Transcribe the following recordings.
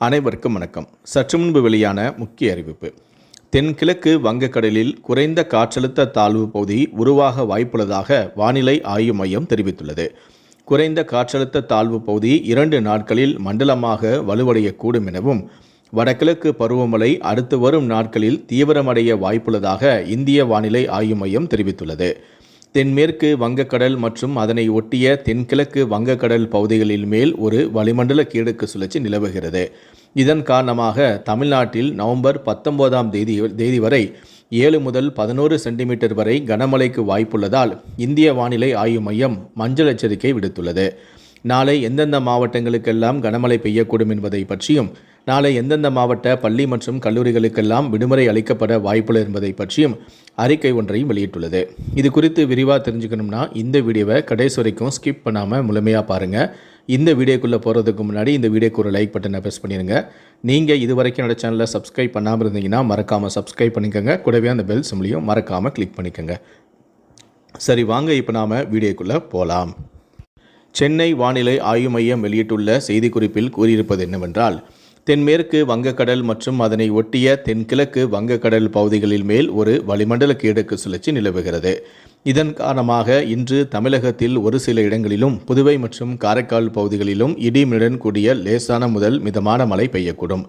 அனைவருக்கும் வணக்கம். சற்று முன்பு வெளியான முக்கிய அறிவிப்பு. தென்கிழக்கு வங்கக்கடலில் குறைந்த காற்றழுத்த தாழ்வு பகுதி உருவாக வாய்ப்புள்ளதாக வானிலை ஆய்வு மையம் தெரிவித்துள்ளது. குறைந்த காற்றழுத்த தாழ்வு பகுதி இரண்டு நாட்களில் மண்டலமாக வலுவடையக்கூடும் எனவும் வடகிழக்கு பருவமழை அடுத்து வரும் நாட்களில் தீவிரமடைய வாய்ப்புள்ளதாக இந்திய வானிலை ஆய்வு மையம் தெரிவித்துள்ளது. தென்மேற்கு வங்கக்கடல் மற்றும் அதனை ஒட்டிய தென்கிழக்கு வங்கக்கடல் பகுதிகளில் மேல் ஒரு வளிமண்டல கீழக்கு சுழற்சி நிலவுகிறது. இதன் காரணமாக தமிழ்நாட்டில் நவம்பர் பத்தொன்பதாம் தேதி தேதி வரை ஏழு முதல் பதினோரு சென்டிமீட்டர் வரை கனமழைக்கு வாய்ப்புள்ளதால் இந்திய வானிலை ஆய்வு மையம் மஞ்சள் எச்சரிக்கை விடுத்துள்ளது. நாளை எந்தெந்த மாவட்டங்களுக்கெல்லாம் கனமழை பெய்யக்கூடும் என்பதை பற்றியும் நாளை எந்தெந்த மாவட்ட பள்ளி மற்றும் கல்லூரிகளுக்கெல்லாம் விடுமுறை அளிக்கப்பட வாய்ப்புள்ள என்பதை பற்றியும் அறிக்கை ஒன்றையும் வெளியிட்டுள்ளது. இது குறித்து விரிவாக தெரிஞ்சுக்கணும்னா இந்த வீடியோவை கடைசி வரைக்கும் ஸ்கிப் பண்ணாமல் முழுமையாக பாருங்கள் இந்த வீடியோக்குள்ளே போகிறதுக்கு முன்னாடி இந்த வீடியோக்கு ஒரு லைக் பட்டனை ப்ரெஸ் பண்ணிடுங்க நீங்கள் இது வரைக்கும் என்னோட சேனலை சப்ஸ்கிரைப் பண்ணாமல் இருந்தீங்கன்னா மறக்காமல் சப்ஸ்கிரைப் பண்ணிக்கோங்க. கூடவே அந்த பெல் சிம்லையும் மறக்காமல் கிளிக் பண்ணிக்கோங்க. சரி வாங்க இப்போ நாம் வீடியோக்குள்ளே போகலாம் சென்னை வானிலை ஆய்வு மையம் வெளியிட்டுள்ள செய்திக்குறிப்பில் கூறியிருப்பது என்னவென்றால் தென்மேற்கு வங்கக்கடல் மற்றும் அதனை ஒட்டிய தென்கிழக்கு வங்கக்கடல் பகுதிகளில் மேல் ஒரு வளிமண்டல கீழக்கு சுழற்சி நிலவுகிறது. இதன் காரணமாக இன்று தமிழகத்தில் ஒரு சில இடங்களிலும் புதுவை மற்றும் காரைக்கால் பகுதிகளிலும் இடிமுடன் கூடிய லேசான முதல் மிதமான மழை பெய்யக்கூடும்.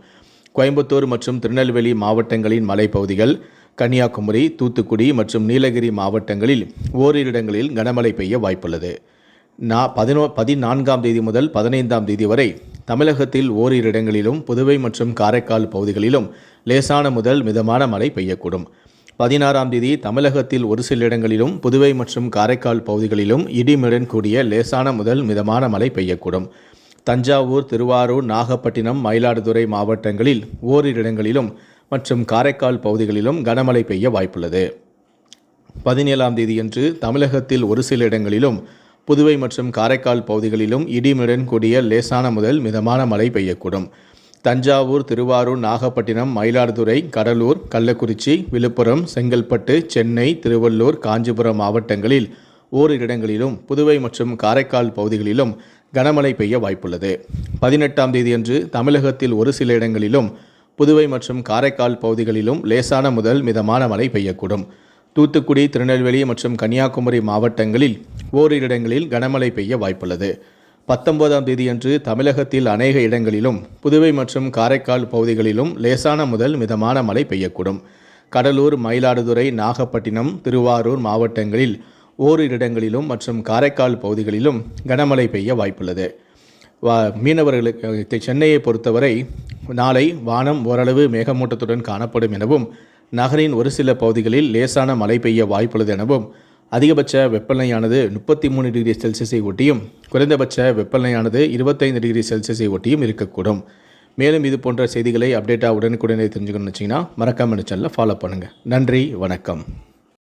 கோயம்புத்தூர் மற்றும் திருநெல்வேலி மாவட்டங்களின் மலைப்பகுதிகள் கன்னியாகுமரி தூத்துக்குடி மற்றும் நீலகிரி மாவட்டங்களில் ஓரிரு இடங்களில் கனமழை பெய்ய வாய்ப்புள்ளது. நா பதினோ பதினான்காம் தேதி முதல் பதினைந்தாம் தேதி வரை தமிழகத்தில் ஓரிரு இடங்களிலும் புதுவை மற்றும் காரைக்கால் பகுதிகளிலும் லேசான முதல் மிதமான மழை பெய்யக்கூடும். பதினாறாம் தேதி தமிழகத்தில் ஒரு சில இடங்களிலும் புதுவை மற்றும் காரைக்கால் பகுதிகளிலும் இடிமுடன் கூடிய லேசான முதல் மிதமான மழை பெய்யக்கூடும். தஞ்சாவூர் திருவாரூர் நாகப்பட்டினம் மயிலாடுதுறை மாவட்டங்களில் ஓரிரு இடங்களிலும் மற்றும் காரைக்கால் பகுதிகளிலும் கனமழை பெய்ய வாய்ப்புள்ளது. பதினேழாம் தேதியன்று தமிழகத்தில் ஒரு சில இடங்களிலும் புதுவை மற்றும் காரைக்கால் பகுதிகளிலும் இடிமுடன் கூடிய லேசான முதல் மிதமான மழை பெய்யக்கூடும். தஞ்சாவூர் திருவாரூர் நாகப்பட்டினம் மயிலாடுதுறை கடலூர் கள்ளக்குறிச்சி விழுப்புரம் செங்கல்பட்டு சென்னை திருவள்ளூர் காஞ்சிபுரம் மாவட்டங்களில் ஓரிரு இடங்களிலும் புதுவை மற்றும் காரைக்கால் பகுதிகளிலும் கனமழை பெய்ய வாய்ப்புள்ளது. பதினெட்டாம் தேதியன்று தமிழகத்தில் ஒரு சில இடங்களிலும் புதுவை மற்றும் காரைக்கால் பகுதிகளிலும் லேசான முதல் மிதமான மழை பெய்யக்கூடும். தூத்துக்குடி திருநெல்வேலி மற்றும் கன்னியாகுமரி மாவட்டங்களில் ஓரிரு இடங்களில் கனமழை பெய்ய வாய்ப்புள்ளது. பத்தொன்பதாம் தேதியன்று தமிழகத்தில் அநேக இடங்களிலும் புதுவை மற்றும் காரைக்கால் பகுதிகளிலும் லேசான முதல் மிதமான மழை பெய்யக்கூடும். கடலூர் மயிலாடுதுறை நாகப்பட்டினம் திருவாரூர் மாவட்டங்களில் ஓரிரு இடங்களிலும் மற்றும் காரைக்கால் பகுதிகளிலும் கனமழை பெய்ய வாய்ப்புள்ளது. வா மீனவர்களுக்கு சென்னையை பொறுத்தவரை நாளை வானம் ஓரளவு மேகமூட்டத்துடன் காணப்படும் எனவும் நகரின் ஒரு சில பகுதிகளில் லேசான மழை பெய்ய வாய்ப்புள்ளது எனவும் அதிகபட்ச வெப்பநிலையானது முப்பத்தி மூணு டிகிரி செல்சியஸை ஒட்டியும் குறைந்தபட்ச வெப்பநிலையானது இருபத்தைந்து டிகிரி செல்சியஸை ஒட்டியும் இருக்கக்கூடும். மேலும் இது போன்ற செய்திகளை அப்டேட்டாக உடனுக்குடனே தெரிஞ்சுக்கணும்னு வச்சிங்கன்னா மறக்காமல் சேனலை ஃபாலோ பண்ணுங்கள் நன்றி வணக்கம்.